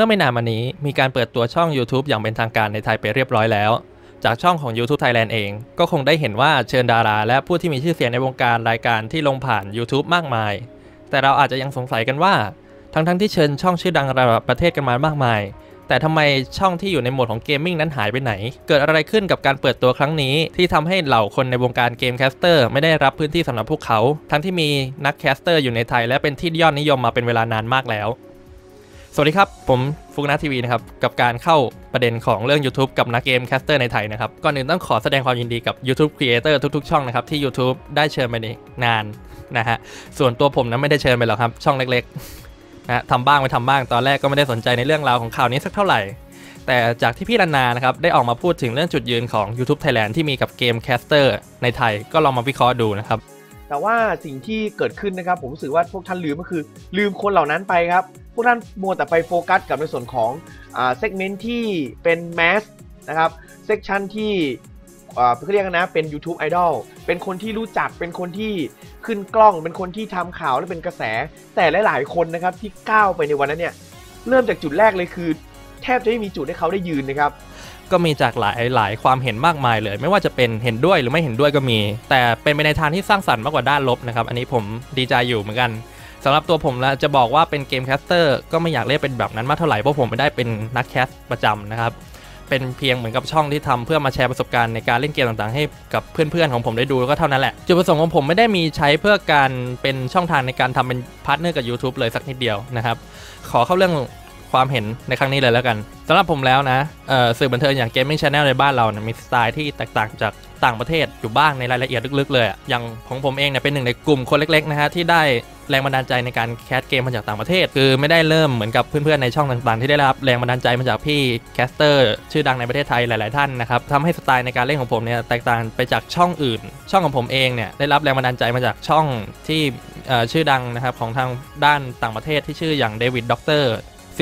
มื่อไม่นานมานี้มีการเปิดตัวช่อง YouTube อย่างเป็นทางการในไทยไปเรียบร้อยแล้ว จากช่องของ YouTube Thailand เอง ก็คงได้เห็นว่าเชิญดารา และผู้ที่มีชื่อเสียงในวงการรายการที่ลงผ่าน YouTube มากมาย แต่เราอาจจะยังสงสัยกันว่า ทั้งทั้งๆที่เชิญช่องชื่อดังระดับประเทศกันมามากมาย แต่ทำไมช่องที่อยู่ในโหมดของเกมมิ่งนั้นหายไปไหน เกิดอะไรขึ้นกับการเปิดตัวครั้งนี้ ที่ทำให้เหล่าคนในวงการเกมแคสเตอร์ไม่ได้รับพื้นที่สำหรับพวกเขา ทั้งที่มีนักแคสเตอร์อยู่ในไทยและเป็นที่ยอดนิยมมาเป็นเวลานานมากแล้ว สวัสดีครับ ผมฟุกนาทีวีนะครับ กับการเข้าประเด็นของเรื่อง YouTube กับนักเกมแคสเตอร์ในไทยนะครับ ก่อนอื่นต้องขอแสดงความยินดีกับ YouTube Creator ทุกๆ ช่องนะครับ ที่ YouTube ได้เชิญไปในงานนะฮะส่วนตัวผมนั้นไม่ได้เชิญไปหรอกครับ ช่องเล็กๆนะทำบ้างไม่ทำบ้างตอนแรกก็ไม่ได้สนใจในเรื่องราวของข่าวนี้สักเท่าไหร่ แต่จากที่พี่รันนานะครับได้ออกมาพูดถึงเรื่องจุดยืนของ YouTube Thailand ที่มีกับเกมแคสเตอร์ในไทยก็ลองมาวิเคราะห์ดูนะครับ แต่ว่าสิ่งที่เกิดขึ้นนะครับ ผมรู้สึกว่าพวกท่านลืมก็คือ ลืมคนเหล่านั้นไปครับ พวกท่านมัวแต่ไปโฟกัสกับในส่วนของเซกเมนต์ที่เป็นแมสนะครับเซกชันที่เขาเรียกกันนะเป็น YouTube Idol เป็นคนที่รู้จักเป็นคนที่ขึ้นกล้อง เป็นคนที่ทำข่าวและเป็นกระแส แต่หลาย ๆ คนนะครับที่ก้าวไปในวันนั้นเนี่ยเริ่มจากจุดแรกเลยคือ แทบจะไม่มีจุดให้เขาได้ยืนนะครับ ก็มีจากหลายหลายความเห็นมากมายเลย ไม่ว่าจะเป็นเห็นด้วยหรือไม่เห็นด้วยก็มี แต่เป็นไปในทางที่สร้างสรรค์มากกว่าด้านลบนะครับ อันนี้ผมดีใจอยู่เหมือนกันสำหรับตัวผมแล้วจะบอกว่าเป็นเกมแคสเตอร์ก็ไม่อยากเรียกเป็นแบบนั้นมากเท่าไหร่เพราะผมไม่ได้เป็นนักแคสประจำนะครับเป็นเพียงเหมือนกับช่องที่ทำเพื่อมาแชร์ประสบการณ์ในการเล่นเกมต่างๆ ให้กับเพื่อนๆของผมได้ดูก็เท่านั้นแหละ จุดประสงค์ของผมไม่ได้มีใช้เพื่อการเป็นช่องทางในการทำเป็นพาร์ทเนอร์กับ YouTube เลยสักนิดเดียวนะครับ ขอเข้าเรื่อง ความเห็นในครั้งนี้เลยแล้วกันสำหรับผมแล้วนะสื่อบันเทิงอย่าง Gaming Channel ในบ้านเรานี่ยมีสไตล์ที่แตกต่างจากต่างประเทศอยู่บ้างในรายละเอียดลึกๆเลย อย่างของผมเองเนี่ยเป็นหนึ่งในกลุ่มคนเล็กๆนะฮะที่ได้แรงบันดาลใจในการแคสเกมมาจากต่างประเทศ คือไม่ได้เริ่มเหมือนกับเพื่อนๆในช่องต่างๆ ที่ได้รับแรงบันดาลใจมาจากพี่แคสเตอร์ชื่อดังในประเทศไทยหลายๆท่านนะครับทำให้สไตล์ในการเล่นของผมเนี่ยแตกต่างไปจากช่องอื่น ช่องของผมเองเนี่ยได้รับแรงบันดาลใจมาจากช่องที่ชื่อดังนะครับของทางด้านต่างประเทศที่ชื่ออย่างเดวิดด็อกเตอร์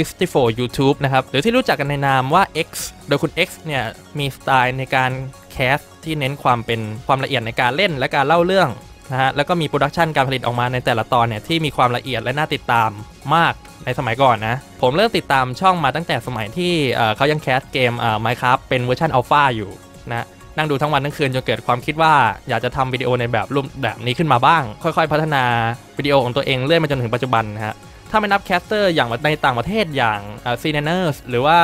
64 YouTube นะครับ หรือที่รู้จักกันในนามว่า X โดยคุณ X เนี่ย มีสไตล์ในการแคสที่เน้นความเป็นความละเอียดในการเล่นและการเล่าเรื่องนะฮะ แล้วก็มีโปรดักชันการผลิตออกมาในแต่ละตอนเนี่ย ที่มีความละเอียดและน่าติดตามมากในสมัยก่อนนะ ผมเริ่มติดตามช่องมาตั้งแต่สมัยที่เขายังแคสเกมเอ่อ Minecraft เป็นเวอร์ชันอัลฟาอยู่นะนั่งดูทั้งวันทั้งคืนจนเกิดความคิดว่าอยากจะทำวิดีโอในแบบรูปแบบนี้ขึ้นมาบ้าง ค่อยๆ พัฒนาวิดีโอของตัวเองเรื่อยมาจนถึงปัจจุบันนะฮะ ถ้าไม่นับแคสเตอร์อย่างในต่างประเทศอย่างซีเนเนอร์สหรือว่า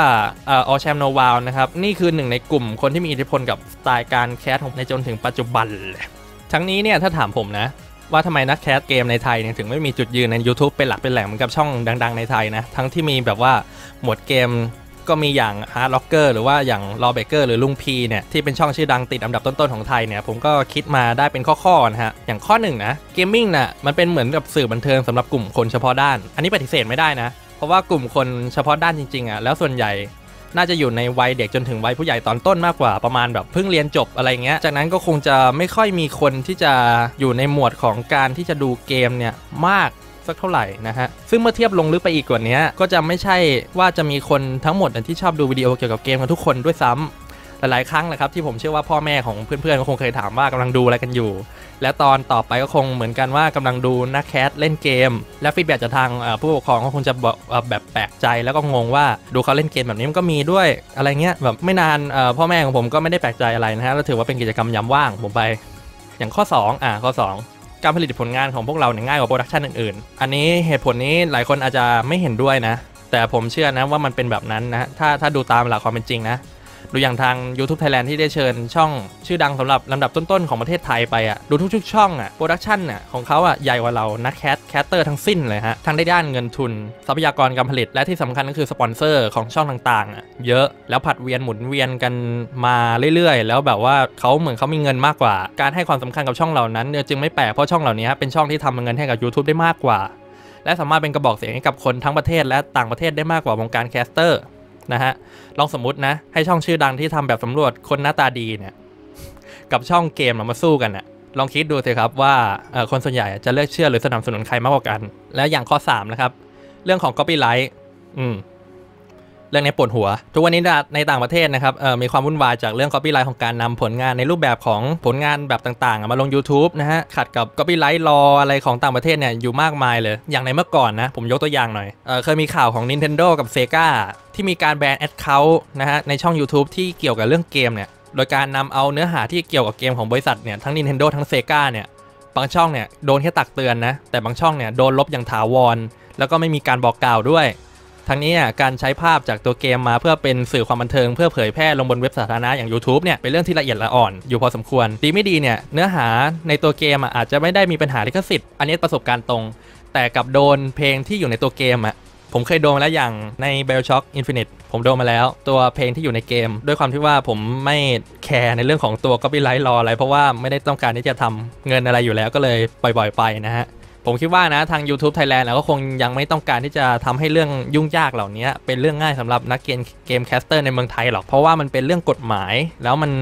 ออแชมโนวาลนะครับ นี่คือหนึ่งในกลุ่มคนที่มีอิทธิพลกับสไตล์การแคสของในจนถึงปัจจุบันเลยทั้งนี้เนี่ยถ้าถามผมนะว่าทำไมนักแคสเกมในไทยเนี่ยถึงไม่มีจุดยืนใน YouTube เป็นหลักเป็นแหล่งเหมือนกับช่องดัง ๆ ในไทยนะ ทั้งที่มีแบบว่าหมวดเกม ก็มีอย่าง Hard Locker หรือว่าอย่าง r o b เบเกอร์หรือลุงพีเนี่ยที่เป็นช่องชื่อดังติดอันดับต้นๆของไทยเนี่ยผมก็คิดมาได้เป็นข้อๆนะฮะอย่างข้อหนึ่งนะเกมมิ่งน่ะมันเป็นเหมือนกับสื่อบันเทิงสำหรับกลุ่มคนเฉพาะด้าน อันนี้ปฏิเสธไม่ได้นะ เพราะว่ากลุ่มคนเฉพาะด้านจริงๆอะแล้วส่วนใหญ่น่าจะอยู่ในวัยเด็กจนถึงวัยผู้ใหญ่ตอนต้นมากกว่าประมาณแบบเพิ่งเรียนจบอะไรเงี้ย จากนั้นก็คงจะไม่ค่อยมีคนที่จะอยู่ในหมวดของการที่จะดูเกมเนี่ยมาก สักเท่าไหร่นะฮะ ซึ่งเมื่อเทียบลงลึกไปอีกกว่านี้ก็จะไม่ใช่ว่าจะมีคนทั้งหมดที่ชอบดูวิดีโอเกี่ยวกับเกมกันทุกคนด้วยซ้ำหลายๆครั้งแหละครับที่ผมเชื่อว่าพ่อแม่ของเพื่อนๆก็คงเคยถามว่ากำลังดูอะไรกันอยู่ และตอนต่อไปก็คงเหมือนกันว่ากำลังดูนักแคสเล่นเกม และฟีดแบ็จากทางผู้ปกครองก็คงจะแบบแปลกใจแล้วก็งงว่าดูเขาเล่นเกมแบบนี้มันก็มีด้วยอะไรเงี้ยแบบไม่นานพ่อแม่ของผมก็ไม่ได้แปลกใจอะไรนะฮะแล้วถือว่าเป็นกิจกรรมยามว่างผมไป อย่างข้อ 2 อ่าข้อ 2 การผลิตผลงานของพวกเราเนี่ยง่ายกว่าโปรดักชันอื่นๆ อันนี้เหตุผลนี้หลายคนอาจจะไม่เห็นด้วยนะ แต่ผมเชื่อนะว่ามันเป็นแบบนั้นนะ ถ้าถ้าดูตามหลักความเป็นจริงนะ ดูอย่างทาง YouTube Thailand ที่ได้เชิญช่องชื่อดังสำหรับลำดับต้นๆของประเทศไทยไปอะ่ะดูทุกๆช่องอะ่ะโปรดักชันอะของเขาอะใหญ่กว่าเรานักแคสแคสเตอร์ทั้งสิ้นเลยฮะทั้งได้ด้านเงินทุน ทรัพยากรการผลิตและที่สำคัญก็คือสปอนเซอร์ของช่องต่างๆอะเยอะแล้วผัดเวียนหมุนเวียนกันมาเรื่อยๆ แล้วแบบว่าเขาเหมือนเขามีเงินมากกว่า การให้ความสำคัญกับช่องเหล่านั้นเนี่ยจึงไม่แปลกเพราะช่องเหล่านี้เป็นช่องที่ทำเงินให้กับ YouTube ได้มากกว่าและสามารถเป็นกระบอกเสียงให้กับคนทั้งประเทศและต่างประเทศได้มากกว่าวงการแคสเตอร์ นะฮะ ลองสมมตินะ ให้ช่องชื่อดังที่ทำแบบสำรวจคนหน้าตาดีเนี่ย กับช่องเกมเรามาสู้กันน่ะลองคิดดูสิครับว่าคนส่วนใหญ่จะเลือกเชื่อหรือสนับสนุนใครมากกว่ากัน และอย่างข้อ3นะครับ เรื่องของ copyright อืม เรื่องนี้ปวดหัว ทุกวันนี้ในต่างประเทศนะครับมีความวุ่นวายจากเรื่อง copyright ของการนำผลงานในรูปแบบของผลงานแบบต่างๆ มาลง YouTube นะฮะขัดกับ copyright law อะไรของต่างประเทศเนี่ยอยู่มากมายเลย อย่างในเมื่อก่อนนะ ผมยกตัวอย่างหน่อยเออเคยมีข่าวของ Nintendo กับ Sega ที่มีการแบน account นะฮะในช่อง YouTube ที่เกี่ยวกับเรื่องเกมเนี่ยโดยการนำเอาเนื้อหาที่เกี่ยวกับเกมของบริษัทเนี่ยทั้ง Nintendo ทั้ง Sega เนี่ยบางช่องเนี่ยโดนแค่ตักเตือนนะแต่บางช่องเนี่ยโดนลบอย่างถาวร แล้วก็ไม่มีการบอกกล่าวด้วย ทั้งนี้อะการใช้ภาพจากตัวเกมมาเพื่อเป็นสื่อความบันเทิงเพื่อเผยแพร่ลงบนเว็บสาธารณะอย่าง YouTube เนี่ยเป็นเรื่องที่ละเอียดละอ่อนอยู่พอสมควร ดีไม่ดีเนี่ยเนื้อหาในตัวเกมอาจจะไม่ได้มีปัญหาลิขสิทธิ์อันนี้ประสบการณ์ตรง แต่กับโดนเพลงที่อยู่ในตัวเกมอะผมเคยโดนมาแล้วอย่างใน BioShock Infinite ผมโดนมาแล้ว ตัวเพลงที่อยู่ในเกม ด้วยความที่ว่าผมไม่แคร์ในเรื่องของตัว copyright law อะไร เพราะว่าไม่ได้ต้องการที่จะทำเงินอะไรอยู่แล้วก็เลยปล่อยๆไปนะฮะ ผมคิดว่านะทาง YouTube Thailand ก็คงยังไม่ต้องการที่จะทำให้เรื่องยุ่งยากเหล่านี้เป็นเรื่องง่ายสำหรับนักเกมเกมแคสเตอร์ในเมืองไทยหรอก เพราะว่ามันเป็นเรื่องกฎหมายแล้วมัน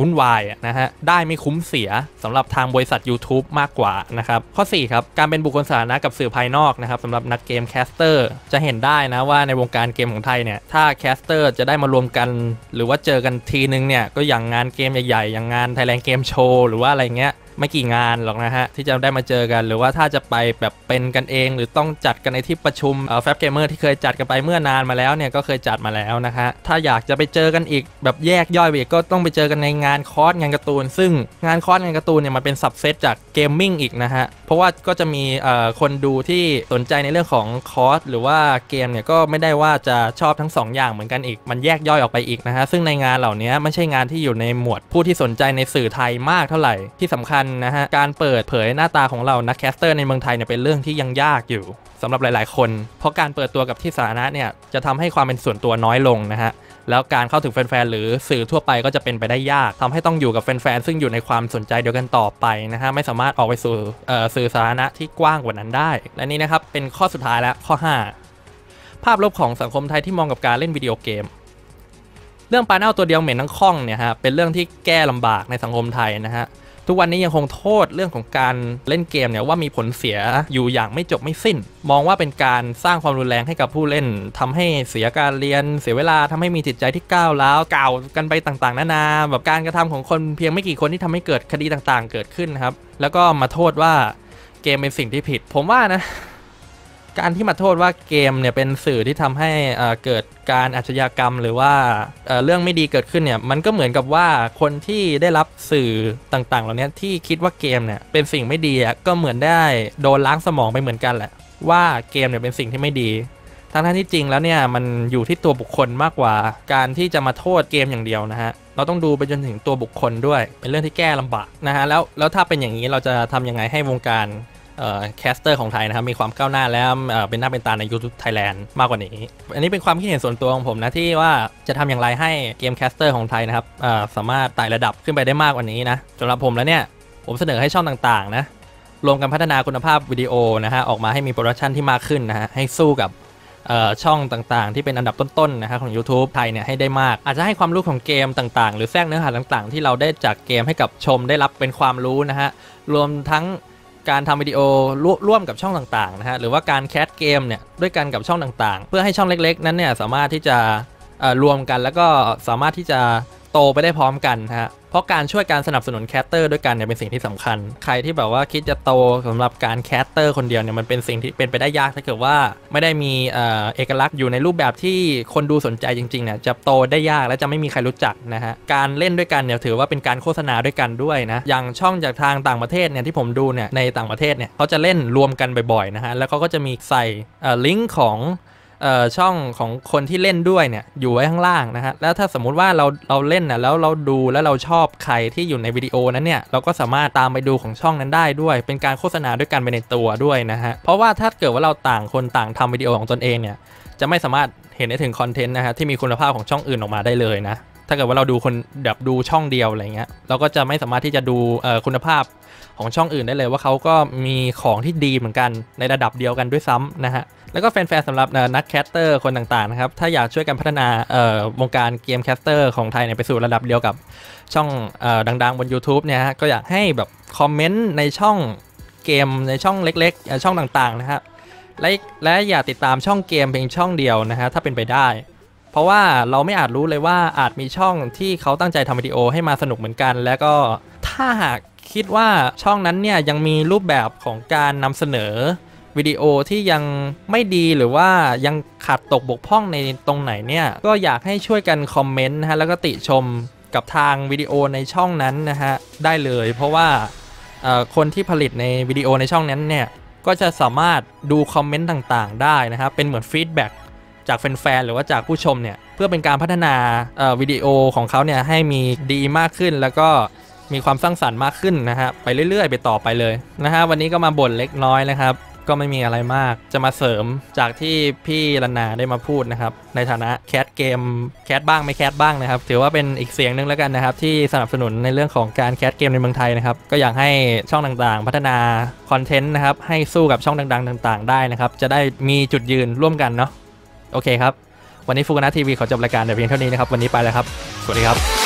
วุ่นวายนะฮะ ได้ไม่คุ้มเสียสำหรับทางบริษัท YouTube มากกว่านะครับ ข้อ 4 ครับ การเป็นบุคคลสาธารณะกับสื่อภายนอกนะครับสำหรับนักเกมแคสเตอร์จะเห็นได้นะว่าในวงการเกมของไทยเนี่ย ถ้าแคสเตอร์จะได้มารวมกัน หรือว่าเจอกันทีนึงเนี่ย ก็อย่างงานเกมใหญ่ๆ อย่างงาน Thailand Game Show หรือว่าอะไรเงี้ยไม่กี่งานหรอกนะฮะ ที่จะได้มาเจอกัน หรือว่าถ้าจะไปแบบเป็นกันเอง หรือต้องจัดกันในที่ประชุมแฟบเกมเมอร์ที่เคยจัดกันไปเมื่อนานมาแล้วเนี่ยก็เคยจัดมาแล้วนะฮะถ้าอยากจะไปเจอกันอีกแบบแยกย่อยไปอีกก็ต้องไปเจอกันในงานคอร์สงานการ์ตูน ซึ่งงานคอร์สงานการ์ตูนเนี่ยมันเป็นสับเซตจากเกมมิ่งอีกนะฮะเพราะว่าก็จะมีคนดูที่สนใจในเรื่องของคอร์สหรือว่าเกมเนี่ยก็ไม่ได้ว่าจะชอบทั้งสองอย่างเหมือนกันอีก มันแยกย่อยออกไปอีกนะฮะซึ่งในงานเหล่านี้ไม่ใช่งานที่อยู่ในหมวดผู้ที่สนใจในสื่อไทยมากเท่าไหร่ที่สำคัญนะฮะ การเปิดเผยหน้าตาของเรานักแคสเตอร์ในเมืองไทยเนี่ยเป็นเรื่องที่ยังยากอยู่สำหรับหลาย ๆ คน เพราะการเปิดตัวกับที่สาธารณะเนี่ยจะทำให้ความเป็นส่วนตัวน้อยลงนะฮะแล้วการเข้าถึงแฟนๆ หรือสื่อทั่วไปก็จะเป็นไปได้ยากทำให้ต้องอยู่กับแฟนๆ ซึ่งอยู่ในความสนใจเดียวกันต่อไปนะฮะ ไม่สามารถออกไปสู่สื่อสาธารณะที่กว้างกว่านั้นได้ และนี่นะครับ เป็นข้อสุดท้ายแล้วข้อ 5 ภาพลบของสังคมไทยที่มองกับการเล่นวิดีโอเกม เรื่องปลาเน่าตัวเดียวเหม็นทั้งข้องเนี่ยฮะ เป็นเรื่องที่แก้ลำบากในสังคมไทยนะฮะ ทุกวันนี้ยังคงโทษเรื่องของการเล่นเกมเนี่ยว่ามีผลเสียอยู่อย่างไม่จบไม่สิ้น มองว่าเป็นการสร้างความรุนแรงให้กับผู้เล่นทำให้เสียการเรียน เสียเวลาทำให้มีจิตใจที่ก้าวร้าวกล่าวกันไปต่างๆ นานาแบบการกระทำของคนเพียงไม่กี่คนที่ทำให้เกิดคดีต่างๆ เกิดขึ้นนครับแล้วก็มาโทษว่าเกมเป็นสิ่งที่ผิด ผมว่านะ การที่มาโทษว่าเกมเนี่ยเป็นสื่อที่ทำให้เกิดการอาชญากรรมหรือว่าเรื่องไม่ดีเกิดขึ้นเนี่ยมันก็เหมือนกับว่าคนที่ได้รับสื่อต่างๆ เหล่านี้ที่คิดว่าเกมเนี่ยเป็นสิ่งไม่ดีก็เหมือนได้โดนล้างสมองไปเหมือนกันแหละ ว่าเกมเนี่ยเป็นสิ่งที่ไม่ดีทั้งทั้งที่จริงแล้วเนี่ยมันอยู่ที่ตัวบุคคลมากกว่า การที่จะมาโทษเกมอย่างเดียวนะฮะเราต้องดูไปจนถึงตัวบุคคลด้วย เป็นเรื่องที่แก้ลำบากนะฮะแล้วแล้วถ้าเป็นอย่างนี้เราจะทำยังไงให้วงการ แคสเตอร์ของไทยนะครับมีความก้าวหน้าแล้วเเป็นหน้าเป็นตาใน YouTube Thailand มากกว่านี้ อันนี้เป็นความคิดเห็นส่วนตัวของผมนะที่ว่าจะทำอย่างไรให้เกมแคสเตอร์ของไทยนะครับสามารถไต่ระดับขึ้นไปได้มากกว่านี้นะสำหรับผมแล้วเนี่ยผมเสนอให้ช่องต่างๆนะรวมกันพัฒนาคุณภาพวิดีโอนะฮะออกมาให้มีโปรดักชันที่มากขึ้นนะฮะให้สู้กับช่องต่างๆ ที่เป็นอันดับต้นๆนะครับของ YouTube ไทยเนี่ยให้ได้มาก อาจจะให้ความรู้ของเกมต่างๆ หรือแทรกเนื้อหาต่างๆ ที่เราได้จากเกมให้กับชมได้รับเป็นความรู้นะฮะรวมทั้ง การทำวิดีโอร่วร่วมกับช่องต่างๆนะฮะหรือว่าการแคสเกมเนี่ยด้วยกันกับช่องต่างๆ เพื่อให้ช่องเล็กๆ นั้นเนี่ยสามารถที่จะรวมกันแล้วก็สามารถที่จะ โตไปได้พร้อมกันฮะเพราะการช่วยการสนับสนุนแคสเตอร์ด้วยกันเนี่ยเป็นสิ่งที่สำคัญ ใครที่แบบว่าคิดจะโตสำหรับการแคสเตอร์คนเดียวเนี่ยมันเป็นสิ่งที่เป็นไปได้ยากถ้าเกิดว่าไม่ได้มีเอกลักษณ์อยู่ในรูปแบบที่คนดูสนใจจริงๆเนี่ยจะโตได้ยากและจะไม่มีใครรู้จักนะฮะการเล่นด้วยกันเนี่ยถือว่าเป็นการโฆษณาด้วยกันด้วยนะอย่างช่องจากทางต่างประเทศเนี่ยที่ผมดูเนี่ยในต่างประเทศเนี่ยเขาจะเล่นรวมกันบ่อยๆนะฮะแล้วเขาก็จะมีใส่ลิงก์ของ ช่องของคนที่เล่นด้วยเนี่ยอยู่ไว้ข้างล่างนะฮะแล้วถ้าสมมุติว่าเราเราเล่นนะแล้วเราดูแล้วเราชอบใครที่อยู่ในวิดีโอนั้นเนี่ยเราก็สามารถตามไปดูของช่องนั้นได้ด้วย เป็นการโฆษณาด้วยกันไปในตัวด้วยนะฮะเพราะว่าถ้าเกิดว่าเราต่างคนต่างทำวิดีโอของตนเองเนี่ยจะไม่สามารถเห็นได้ถึงคอนเทนต์นะฮะที่มีคุณภาพของช่องอื่นออกมาได้เลยนะ ถ้าเกิดว่าเราดูคนแบบดูช่องเดียวอะไรเงี้ยเราก็จะไม่สามารถที่จะดูคุณภาพของช่องอื่นได้เลยว่าเขาก็มีของที่ดีเหมือนกันในระดับเดียวกันด้วยซ้ำนะฮะแล้วก็แฟนๆสำหรับนักแคสเตอร์คนต่างๆนะครับถ้าอยากช่วยกันพัฒนาวงการเกมแคสเตอร์ของไทยเนี่ยไปสู่ระดับเดียวกับช่องออดังๆบน YouTube เนี่ยฮะก็อยากให้แบบคอมเมนต์ในช่องเกมในช่องเล็กๆ ช่องต่างๆนะครับและและอย่าติดตามช่องเกมเพียงช่องเดียวนะฮะถ้าเป็นไปได้ เพราะว่าเราไม่อาจรู้เลยว่าอาจมีช่องที่เขาตั้งใจทำวิดีโอให้มาสนุกเหมือนกัน แล้วก็ถ้าหากคิดว่าช่องนั้นเนี่ยยังมีรูปแบบของการนำเสนอวิดีโอที่ยังไม่ดีหรือว่ายังขาดตกบกพร่องในตรงไหนเนี่ย ก็อยากให้ช่วยกันคอมเมนต์นะฮะแล้วก็ติชมกับทางวิดีโอในช่องนั้นนะฮะได้เลย เพราะว่าคนที่ผลิตในวิดีโอในช่องนั้นเนี่ยก็จะสามารถดูคอมเมนต์ต่างๆ ได้นะครับเป็นเหมือนฟีดแบ็ก จากแฟนๆหรือว่าจากผู้ชมเนี่ยเพื่อเป็นการพัฒนาวิดีโอของเขาเนี่ยให้มีดีมากขึ้นแล้วก็มีความสร้างสรรค์มากขึ้นนะฮะไปเรื่อย ๆ ไปต่อไปเลยนะฮะวันนี้ก็มาบ่นเล็กน้อยนะครับ ก็ไม่มีอะไรมากจะมาเสริมจากที่พี่ลันนาได้มาพูดนะครับ ในฐานะแคสเกมแคสบ้างไม่แคสบ้างนะครับ ถือว่าเป็นอีกเสียงหนึงแล้วกันนะครับ ที่สนับสนุนในเรื่องของการแคสเกมในเมืองไทยนะครับ ก็อยากให้ช่องต่างๆ พัฒนาคอนเทนต์นะครับให้สู้กับช่องดัง ๆ ต่าง ๆ ได้นะครับ จะได้มีจุดยืนร่วมกันเนาะ โอเคครับ วันนี้ฟูกนาทีวีขอจบรายการแต่เพียงเท่านี้นะครับ วันนี้ไปแล้วครับ สวัสดีครับ